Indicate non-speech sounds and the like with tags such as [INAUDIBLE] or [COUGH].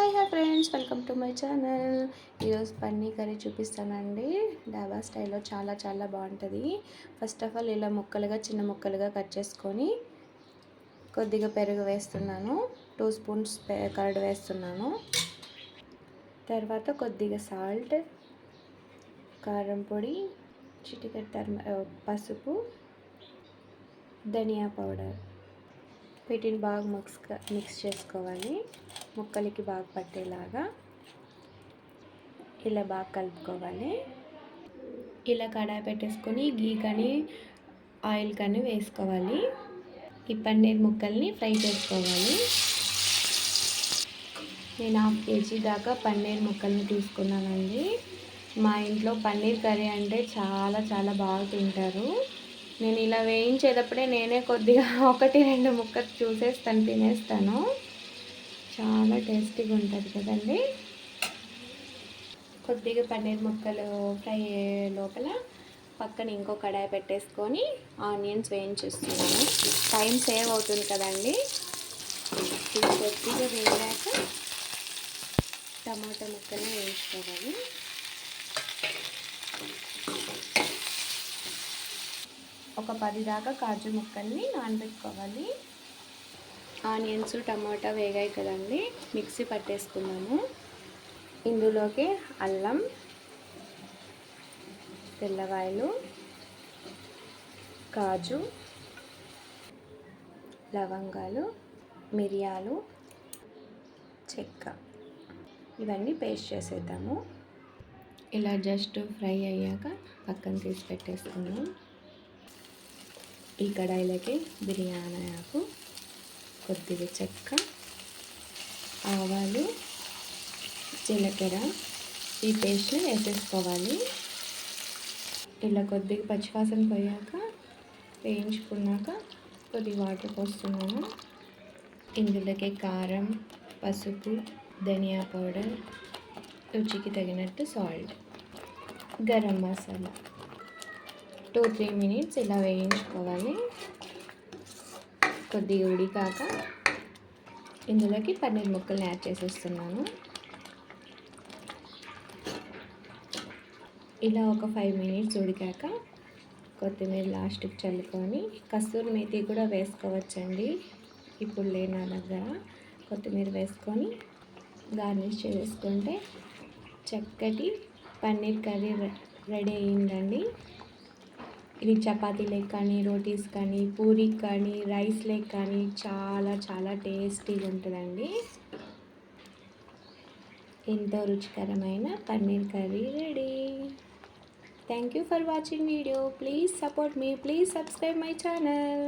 Hi hi friends. Welcome to my channel. ఈరోజు paneer curry చూపిస్తానండి. డాబా స్టైల్లో చాలా చాలా బాగుంటుంది. ఫస్ట్ ఆఫ్ ఆల్ ఇలా ముక్కలుగా చిన్న ముక్కలుగా కట్ చేసుకొని కొద్దిగా పెరుగు వేస్తున్నాను. టూ స్పూన్స్ కరడ్ వేస్తున్నాను. తర్వాత కొద్దిగా సాల్ట్ కారం పొడి చిటికెట్ పసుపు ధనియా పౌడర్. వీటిని బాగా మిక్స్ మిక్స్ చేసుకోవాలి. ముక్కలకి బాగా పట్టేలాగా ఇలా బాగా కలుపుకోవాలి. ఇలా కడాయి పెట్టేసుకొని గీ కానీ ఆయిల్ కానీ వేసుకోవాలి. ఈ పన్నీర్ ముక్కల్ని ఫ్రై చేసుకోవాలి. నేను హాఫ్ కేజీ దాకా పన్నీర్ ముక్కల్ని తీసుకున్నానండి. మా ఇంట్లో పన్నీర్ కర్రీ అంటే చాలా చాలా బాగా తింటారు. నేను ఇలా వేయించేటప్పుడే నేనే కొద్దిగా [LAUGHS] ఒకటి రెండు ముక్కలు చూసేస్తాను తినేస్తాను. చాలా టేస్టీగా ఉంటుంది కదండి. కొద్దిగా పన్నీర్ ముక్కలు ఫ్రై లోపల పక్కన ఇంకో కడాయి పెట్టేసుకొని ఆనియన్స్ వేయించేస్తున్నాను. టైం సేవ్ అవుతుంది కదండి. కొద్దిగా వేయాక టమాటా ముక్కలు వేయించుకోవాలి. ఒక పది దాకా కాజు ముక్కల్ని నానబెట్టుకోవాలి. ఆనియన్స్ టమాటా వేగాయి కదండి. మిక్సీ పట్టేసుకున్నాము ఇందులోకి అల్లం తెల్లవాయలు కాజు లవంగాలు మిరియాలు చెక్క. ఇవన్నీ పేస్ట్ చేసేద్దాము. ఇలా జస్ట్ ఫ్రై అయ్యాక పక్కన తీసి పెట్టేసుకున్నాం ఈ కడాయిలోకి బిర్యానీ ఆకు. కొద్దిగా చెక్క ఆవాలు జీలకర్ర ఈ పేస్ట్ని వేసేసుకోవాలి. ఇలా కొద్దిగా పచ్చివాసన పోయాక వేయించుకున్నాక కొద్ది వాటర్ పోస్తున్నాను. ఇందులోకి కారం పసుపు ధనియా పౌడర్ రుచికి తగినట్టు salt garam masala. Two three minutes ఇలా వేయించుకోవాలి. కొద్దిగా ఉడికాక ఇందులోకి పన్నీర్ ముక్కల్ని యాడ్ చేసేస్తున్నాను. ఇలా ఒక ఫైవ్ మినిట్స్ ఉడికాక కొత్తిమీర లాస్ట్కి చల్లుకొని కస్తూరి మేతి కూడా వేసుకోవచ్చండి. ఇప్పుడు లేని దగ్గర కొత్తిమీర వేసుకొని గార్నిష్ చేసుకుంటే చక్కటి పన్నీర్ కర్రీ రెడీ అయ్యిందండి. ఇది చపాతీలకు కానీ రోటీస్ కానీ పూరికి కానీ రైస్లకు కానీ చాలా చాలా టేస్టీగా ఉంటుందండి. ఎంతో రుచికరమైన paneer curry ready. Thank you for watching video please support me please subscribe my channel